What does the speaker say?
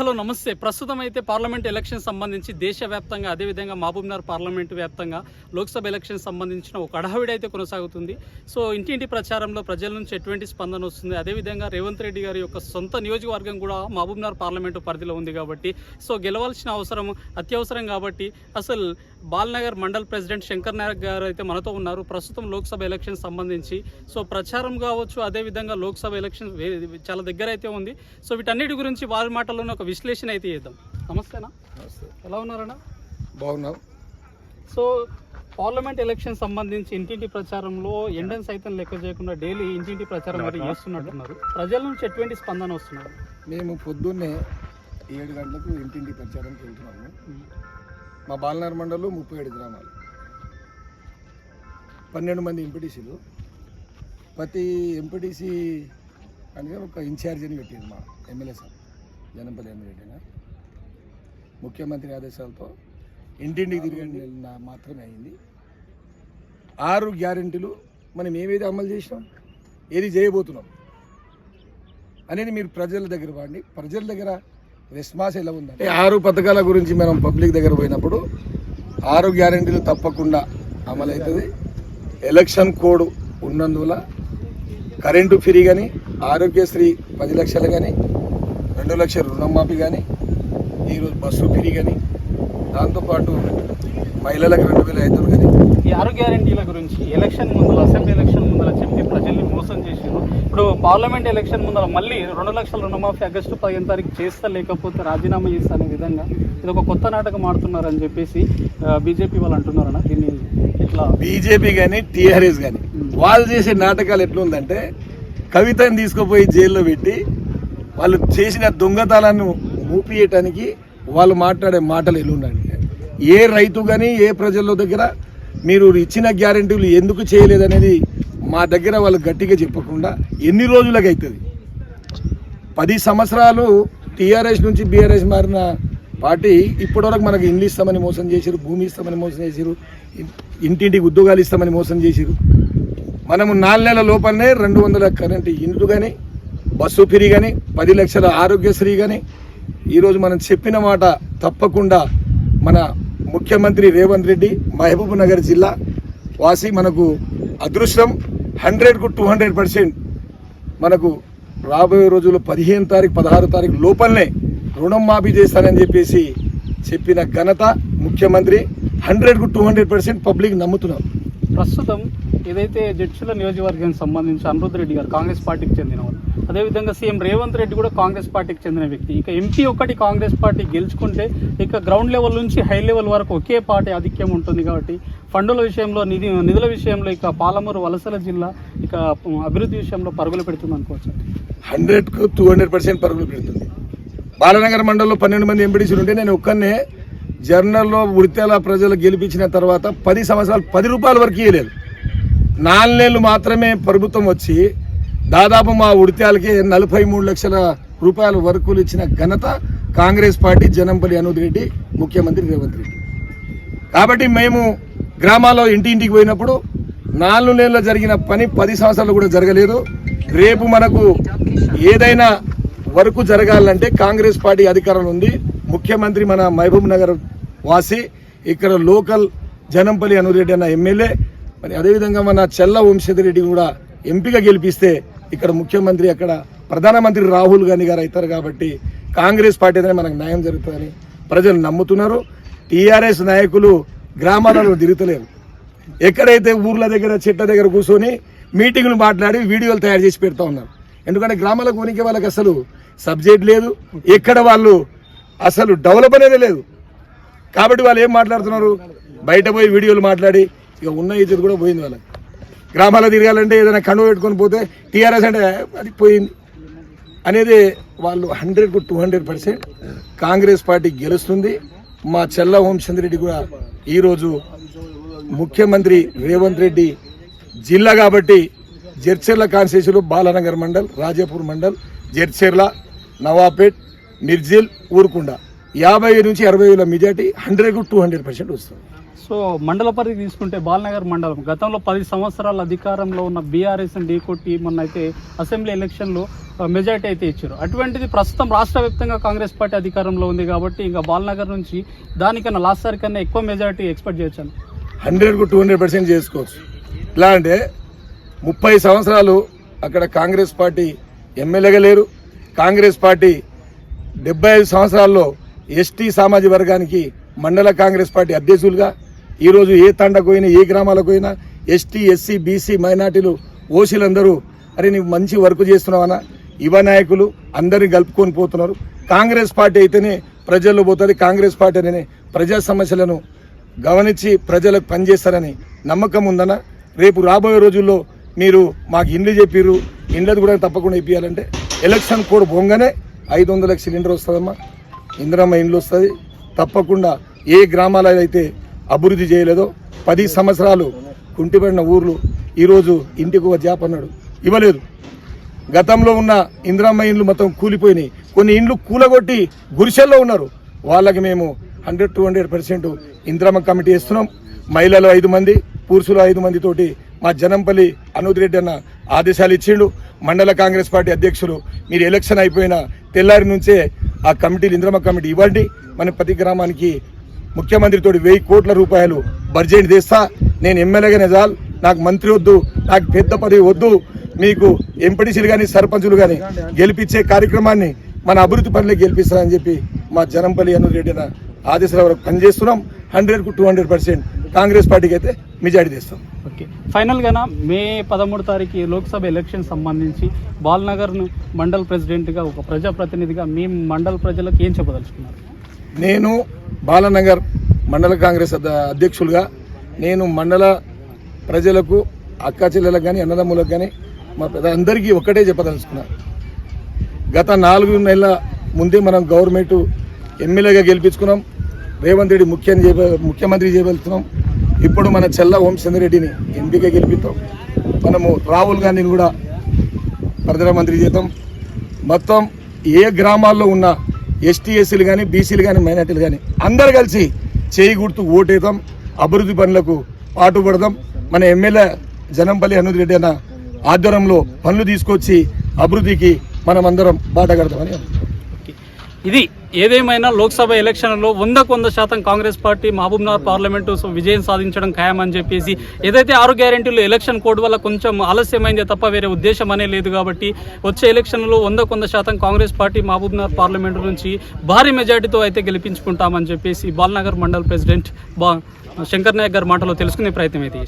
Hello నమస్తే. ప్రస్తుతం అయితే పార్లమెంట్ ఎలక్షన్ సంబంధించి దేశవ్యాప్తంగా అదేవిధంగా మహబూబ్నగర్ పార్లమెంటు వ్యాప్తంగా లోక్సభ ఎలక్షన్ సంబంధించిన ఒక అడహవిడి అయితే కొనసాగుతుంది. సో ఇంటింటి ప్రచారంలో ప్రజల నుంచి ఎటువంటి స్పందన వస్తుంది? అదేవిధంగా రేవంత్ రెడ్డి గారి యొక్క సొంత నియోజకవర్గం కూడా మహబూబ్నగర్ పార్లమెంటు పరిధిలో ఉంది కాబట్టి సో గెలవాల్సిన అవసరం అత్యవసరం కాబట్టి అసలు బాల్నగర్ మండల్ ప్రెసిడెంట్ శంకర్ నాయక్ గారు అయితే మనతో ఉన్నారు. ప్రస్తుతం లోక్సభ ఎలక్షన్ సంబంధించి సో ప్రచారం కావచ్చు అదేవిధంగా లోక్సభ ఎలక్షన్ చాలా దగ్గర అయితే ఉంది. సో వీటన్నిటి గురించి వారి మాటల్లోనే ఒక విశ్లేషణ అయితే చేద్దాం. నమస్తేనా? ఎలా ఉన్నారన్నా? బాగున్నాం. సో పార్లమెంట్ ఎలక్షన్ సంబంధించి ఇంటింటి ప్రచారంలో ఎండెన్స్ అయితే లెక్క చేయకుండా డైలీ ఇంటింటి ప్రచారం మరి చేస్తున్నట్టున్నారు. ప్రజల నుంచి ఎటువంటి స్పందన వస్తున్నారు మేము పొద్దున్నే ఏడు గంటలకు ఇంటింటి ప్రచారానికి వెళ్తున్నాము. మా బాలనార్ మండలంలో ముప్పై ఏడు గ్రామాలు. పన్నెండు మంది ఎంపీటీసీలు. ప్రతి ఎంపీటీసీ అనేది ఒక ఇన్ఛార్జ్ అని పెట్టింది మా ఎమ్మెల్యే సార్. జనంపల్లి ఎమ్మెల్యే ముఖ్యమంత్రి ఆదేశాలతో ఇంటింటికి తిరిగి మాత్రమే అయింది. ఆరు గ్యారెంటీలు మనం ఏవేది అమలు చేసినాం ఏది చేయబోతున్నాం అనేది మీరు ప్రజల దగ్గర వాడిని ప్రజల దగ్గర రెస్పాన్స్ ఎలా ఉందంటే ఆరు పథకాల గురించి మనం పబ్లిక్ దగ్గర పోయినప్పుడు ఆరు గ్యారెంటీలు తప్పకుండా అమలవుతుంది ఎలక్షన్ కోడ్ ఉన్నందువల్ల కరెంటు ఫ్రీ కానీ ఆరోగ్యశ్రీ పది లక్షలు కానీ రెండు లక్షల రుణమాఫీ కానీ ఈరోజు బస్సు ఫ్రీ కానీ దాంతోపాటు మహిళలకు రెండు వేల ఐదు కానీ ఈ ఆరు గ్యారంటీల గురించి ఎలక్షన్ ముందర అసెంబ్లీ ఎలక్షన్ ముందర చెప్పి ప్రజల్ని మోసం చేసారు ఇప్పుడు పార్లమెంట్ ఎలక్షన్ ముందర మళ్ళీ రెండు లక్షల రుణమాఫీ ఆగస్టు పదిహేను తారీఖు చేస్తా లేకపోతే రాజీనామా చేస్తా అనే విధంగా ఇది ఒక కొత్త నాటకం ఆడుతున్నారని చెప్పేసి బీజేపీ వాళ్ళు అంటున్నారన్న. దీన్ని ఇట్లా బీజేపీ కానీ టీఆర్ఎస్ కానీ వాళ్ళు చేసే నాటకాలు ఎట్లుందంటే కవితని తీసుకుపోయి జైల్లో పెట్టి వాళ్ళు చేసిన దొంగతనాలను మూపియటానికి వాళ్ళు మాట్లాడే మాటలు ఎల్లుండండి. ఏ రైతు కానీ ఏ ప్రజల దగ్గర మీరు ఇచ్చిన గ్యారెంటీలు ఎందుకు చేయలేదనేది మా దగ్గర వాళ్ళు గట్టిగా చెప్పకుండా ఎన్ని రోజులకు అవుతుంది పది సంవత్సరాలు టీఆర్ఎస్ నుంచి బీఆర్ఎస్ మారిన పార్టీ ఇప్పటివరకు మనకు ఇండ్లు ఇస్తామని మోసం చేసిరు భూమి ఇస్తామని మోసం చేసిరు ఇంటింటికి ఉద్యోగాలు ఇస్తామని మోసం చేసిరు మనము నాలుగు నెలల లోపలనే రెండు వందల కరెంటు ఇండ్లు కానీ బస్సు ఫ్రీ కానీ పది లక్షల ఆరోగ్యశ్రీ కానీ ఈరోజు మనం చెప్పిన మాట తప్పకుండా మన ముఖ్యమంత్రి రేవంత్ రెడ్డి మహబూబ్ నగర్ జిల్లా వాసి మనకు అదృష్టం. హండ్రెడ్కు టూ హండ్రెడ్ పర్సెంట్ మనకు రాబోయే రోజుల్లో పదిహేను తారీఖు పదహారు తారీఖు లోపలనే రుణం మాఫీ చేస్తానని చెప్పేసి చెప్పిన ఘనత ముఖ్యమంత్రి. హండ్రెడ్కు టూ హండ్రెడ్ పర్సెంట్ పబ్లిక్ నమ్ముతున్నారు. ప్రస్తుతం ఏదైతే జడ్చుల నియోజకవర్గానికి సంబంధించి అనిరుద్ధ్ రెడ్డి గారు కాంగ్రెస్ పార్టీకి చెందిన వాళ్ళు అదేవిధంగా సీఎం రేవంత్ రెడ్డి కూడా కాంగ్రెస్ పార్టీకి చెందిన వ్యక్తి. ఇక ఎంపీ ఒకటి కాంగ్రెస్ పార్టీ గెలుచుకుంటే ఇక గ్రౌండ్ లెవెల్ నుంచి హై లెవెల్ వరకు ఒకే పార్టీ ఆధిక్యం ఉంటుంది కాబట్టి ఫండుల విషయంలో నిధి నిధుల విషయంలో ఇక పాలమూరు వలసల జిల్లా ఇక అభివృద్ధి విషయంలో పరుగులు పెడుతుంది అనుకోవచ్చు. హండ్రెడ్కు టూ హండ్రెడ్ పర్సెంట్ పరుగులు పెడుతుంది. బాలనగర్ మండలంలో పన్నెండు మంది ఎంపీడీసీలు ఉంటే నేను ఒక్కనే జర్నల్లో ఉడితేల ప్రజలు గెలిపించిన తర్వాత పది సంవత్సరాలు పది రూపాయల వరకు ఇవ్వలేదు నాలుగు నెలలు మాత్రమే ప్రభుత్వం వచ్చి దాదాపు మా ఉడిత్యాలకి నలభై మూడు లక్షల రూపాయల వర్కులు ఇచ్చిన ఘనత కాంగ్రెస్ పార్టీ జనంపల్లి అనూద్ రెడ్డి ముఖ్యమంత్రి రేవంత్ రెడ్డి. కాబట్టి మేము గ్రామాల్లో ఇంటి ఇంటికి పోయినప్పుడు నాలుగు నెలల్లో జరిగిన పని పది సంవత్సరాలు కూడా జరగలేదు. రేపు మనకు ఏదైనా వరకు జరగాలంటే కాంగ్రెస్ పార్టీ అధికారంలో ఉంది. ముఖ్యమంత్రి మన మహబూబ్ నగర్ వాసి ఇక్కడ లోకల్ జనంపల్లి అనురెడ్డి అన్న ఎమ్మెల్యే మరి అదేవిధంగా మన చెల్ల వంశీరెడ్డి కూడా ఎంపిక గెలిపిస్తే ఇక్కడ ముఖ్యమంత్రి అక్కడ ప్రధానమంత్రి రాహుల్ గాంధీ గారు అవుతారు కాబట్టి కాంగ్రెస్ పార్టీ అనేది మనకు న్యాయం జరుగుతుందని ప్రజలు నమ్ముతున్నారు. టీఆర్ఎస్ నాయకులు గ్రామాలలో తిరుగుతలేరు. ఎక్కడైతే ఊర్ల దగ్గర చెట్ల దగ్గర కూర్చొని మీటింగ్లు మాట్లాడి వీడియోలు తయారు చేసి పెడతా ఉన్నారు. ఎందుకంటే గ్రామాలకు ఉనికి వాళ్ళకి అసలు సబ్జెక్ట్ లేదు. ఎక్కడ వాళ్ళు అసలు డెవలప్ అనేది లేదు. కాబట్టి వాళ్ళు ఏం మాట్లాడుతున్నారు? బయట పోయి వీడియోలు మాట్లాడి ఇక ఉన్న ఇజ్జత్ కూడా పోయింది వాళ్ళకి. గ్రామాల్లో తిరగాలంటే ఏదైనా కండు పెట్టుకొని పోతే టీఆర్ఎస్ అంటే అది పోయింది. అనేది వాళ్ళు హండ్రెడ్కు two hundred percent Congress party గెలుస్తుంది. మా చెల్ల రెడ్డి కూడా ఈరోజు ముఖ్యమంత్రి రేవంత్ రెడ్డి జిల్లా కాబట్టి జడ్చెర్ల కాన్స్టిట్యూన్సీలో బాలనగర్ మండల్ రాజాపూర్ మండల్ జడ్చెర్ల నవాపేట్ మిర్జిల్ ఊరుకుండ. యాభై నుంచి అరవై వేల మెజార్టీ హండ్రెడ్కు టూ హండ్రెడ్ పర్సెంట్ వస్తుంది. సో మండల పరిధి తీసుకుంటే బాలనగర్ మండలం. గతంలో పది సంవత్సరాల అధికారంలో ఉన్న బీఆర్ఎస్ ఢీ కొట్టి మొన్న అయితే అసెంబ్లీ ఎలక్షన్లో మెజార్టీ అయితే ఇచ్చారు. అటువంటిది ప్రస్తుతం రాష్ట్ర వ్యాప్తంగా కాంగ్రెస్ పార్టీ అధికారంలో ఉంది కాబట్టి ఇంకా బాలనగర్ నుంచి దానికన్నా లాస్ట్ సారి కన్నా ఎక్కువ మెజార్టీ ఎక్స్పెక్ట్ చేయొచ్చాను హండ్రెడ్కు టూ హండ్రెడ్ పర్సెంట్ చేసుకోవచ్చు. ఎలా అంటే ముప్పై సంవత్సరాలు అక్కడ కాంగ్రెస్ పార్టీ ఎమ్మెల్యేగా లేరు. కాంగ్రెస్ పార్టీ డెబ్బై ఐదు సంవత్సరాల్లో ఎస్టీ సామాజిక వర్గానికి మండల కాంగ్రెస్ పార్టీ అధ్యక్షులుగా ఈరోజు ఏ తండకు పోయినా ఏ గ్రామాలకు పోయినా ఎస్టీ ఎస్సీ బీసీ మైనార్టీలు ఓసీలందరూ అరే నీవు మంచి వర్క్ చేస్తున్నావనా యువ నాయకులు అందరినీ కలుపుకొని పోతున్నారు. కాంగ్రెస్ పార్టీ అయితేనే ప్రజల్లో పోతుంది కాంగ్రెస్ పార్టీ అనే ప్రజా సమస్యలను గమనించి ప్రజలకు పనిచేస్తారని నమ్మకం ఉందన్న. రేపు రాబోయే రోజుల్లో మీరు మాకు ఇండ్లు చెప్పిర్రు ఇండ్లది కూడా తప్పకుండా ఇప్పించాలంటే ఎలక్షన్ కోడ్ పోగానే ఐదు వందల సిలిండర్ వస్తుందమ్మా. ఇందిరమ్మ ఇండ్లు వస్తుంది. తప్పకుండా ఏ గ్రామాలలో అయితే అభివృద్ధి చేయలేదో పది సంవత్సరాలు కుంటిపడిన ఊర్లు ఈరోజు ఇంటికి ఒక జాప్ అన్నాడు. ఇవ్వలేదు. గతంలో ఉన్న ఇందిరామ్మ ఇండ్లు మొత్తం కూలిపోయినాయి. కొన్ని ఇండ్లు కూలగొట్టి గురిసెల్లో ఉన్నారు. వాళ్ళకి మేము hundred two hundred percent Indiramma committee ఇస్తున్నాం. మహిళలు ఐదు మంది పురుషులు ఐదు మందితోటి మా జనంపల్లి అనూద్ రెడ్డి అన్న ఆదేశాలు ఇచ్చిండు. మండల కాంగ్రెస్ పార్టీ అధ్యక్షులు మీరు ఎలక్షన్ అయిపోయిన తెల్లారి నుంచే ఆ కమిటీలు ఇంద్రమ్మ కమిటీ ఇవ్వండి. మన ప్రతి గ్రామానికి ముఖ్యమంత్రితో వెయ్యి కోట్ల రూపాయలు బడ్జెట్ తెస్తా. నేను ఎమ్మెల్యేగానే చాలు నాకు మంత్రి వద్దు నాకు పెద్ద పదవి వద్దు. మీకు ఎంపీటీసీలు కానీ సర్పంచులు కానీ గెలిపించే కార్యక్రమాన్ని మన అభివృద్ధి పనులే గెలిపిస్తారని చెప్పి మా జనంపల్లి అను రెడ్డి ఆదేశాల వరకు పనిచేస్తున్నాం. హండ్రెడ్కు టూ హండ్రెడ్ పర్సెంట్ కాంగ్రెస్ పార్టీకి అయితే మెజార్టీ తెస్తాం. ఓకే. ఫైనల్గా మే పదమూడు తారీఖు లోక్సభ ఎలక్షన్ సంబంధించి బాల్నగర్ మండల్ ప్రెసిడెంట్గా ఒక ప్రజాప్రతినిధిగా మీ మండల ప్రజలకు ఏం చెప్పదలుచుకున్నారు? నేను బాలనగర్ మండల కాంగ్రెస్ అధ్య- అధ్యక్షులుగా నేను మండల ప్రజలకు అక్క చెల్లెలకు కానీ అన్నదమ్ములకు కానీ మా పెద్ద అందరికీ ఒకటే చెప్పదలుచుకున్నా. గత నాలుగు నెలల ముందే మనం గవర్నమెంట్ ఎమ్మెల్యేగా గెలిపించుకున్నాం. రేవంత్ రెడ్డి ముఖ్యం చేయ ముఖ్యమంత్రి చేయబలుతున్నాం ఇప్పుడు మన చెల్ల రెడ్డిని ఎంపీగా గెలిపిస్తాం. మనము రాహుల్ గాంధీని కూడా ప్రధానమంత్రి చేద్దాం. మొత్తం ఏ గ్రామాల్లో ఉన్న ఎస్టీ ఎస్సీలు కానీ బీసీలు కానీ మైనార్టీలు కానీ అందరు కలిసి చేయి గుర్తు ఓటేద్దాం అభివృద్ధి పనులకు పాటుపడదాం మన ఎమ్మెల్యే జనంపల్లి హనుమతి రెడ్డి అన్న ఆధ్వర్యంలో పనులు తీసుకొచ్చి అభివృద్ధికి మనం అందరం బాట కడతామని ఇది ఏదేమైనా లోక్సభ ఎలక్షన్లో వందకు వంద శాతం Congress party Mahabubnagar parliament so విజయం సాధించడం ఖాయమని చెప్పేసి ఏదైతే ఆరు గ్యారెంటీలు ఎలక్షన్ కోడ్ వల్ల కొంచెం ఆలస్యమైందే తప్ప వేరే ఉద్దేశం అనే లేదు కాబట్టి వచ్చే ఎలక్షన్లో వందకు వంద శాతం కాంగ్రెస్ పార్టీ మహబూబ్నగర్ పార్లమెంటు నుంచి భారీ మెజార్టీతో అయితే గెలిపించుకుంటామని చెప్పేసి బాల్నగర్ మండల్ ప్రెసిడెంట్ బా శంకర్ నాయక్ గారి మాటలో తెలుసుకునే ప్రయత్నం అయితే